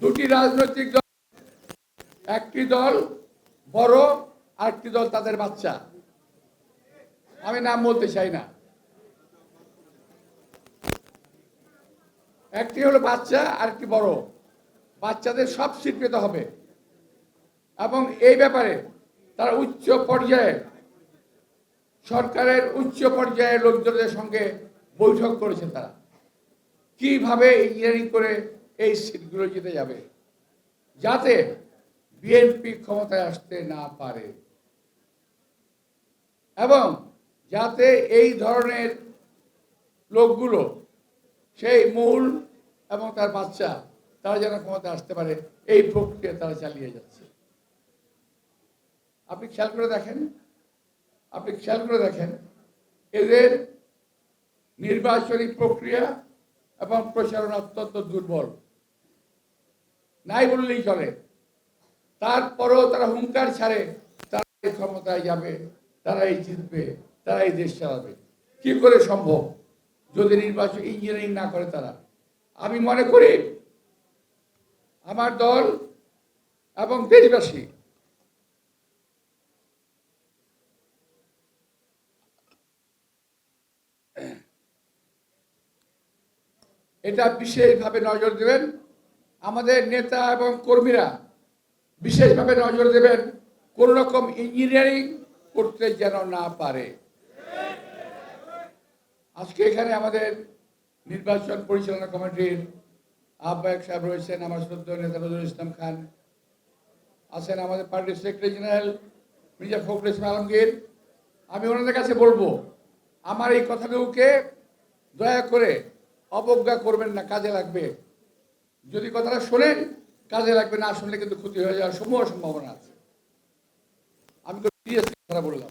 দুটি রাজনৈতিক দল, একটি দল বড়, আরেকটি দল তাদের বাচ্চা। আমি নাম বলতে চাই না। একটি হলো বাচ্চা, আরেকটি বড়। বাচ্চাদের সব সিট পেতে হবে। এবং এই ব্যাপারে তারা উচ্চ পর্যায়ে, সরকারের উচ্চ পর্যায়ের লোকজনের সঙ্গে বৈঠক করেছে তারা। কীভাবে ইঞ্জিনিয়ারিং করে এই সিটগুলো জিতে যাবে। যাতে বিএনপি ক্ষমতায় আসতে না পারে। এবং যাতে এই ধরনের লোকগুলো, সেই মূল এবং তার বাচ্চা, তারা যেন ক্ষমতায় আসতে পারে, এই প্রক্রিয়া তারা চালিয়ে যাচ্ছে। আপনি খেয়াল করে দেখেন, আপনি খেয়াল করে দেখেন, এদের নির্বাচনী প্রক্রিয়া এবং প্রচারণা অত্যন্ত দুর্বল। নাই বললেই চলে। তারপরেও তারা হুঙ্কার ছাড়ে তারা এই ক্ষমতায় যাবে, তারাই জিতবে, তারাই দেশ চালাবে। কি করে সম্ভব? যদি নির্বাচন ইঞ্জিনিয়ারিং না করে তারা। আমি মনে করি আমার দল এবং দেশবাসী এটা বিশেষভাবে নজর দেবেন। আমাদের নেতা এবং কর্মীরা বিশেষভাবে নজর দেবেন, কোন রকম ইঞ্জিনিয়ারিং করতে যেন না পারে। আজকে এখানে আমাদের নির্বাচন পরিচালনা কমিটির আহ্বায়ক সাহেব রয়েছেন, আমার শ্রদ্ধ নেতা নজরুল ইসলাম খান। আছেন আমাদের পার্টির সেক্রেটারি জেনারেল মির্জা ফখরুল ইসলাম আলমগীর। আমি ওনাদের কাছে বলব, আমার এই কথাগুলোকে দয়া করে অবজ্ঞা করবেন না, কাজে লাগবে। যদি কথাটা শোনেন, কাজে লাগবে না, শুনলে কিন্তু ক্ষতি হয়ে যাওয়ার সম্ভব সম্ভাবনা আছে। আমি তো কথা বললাম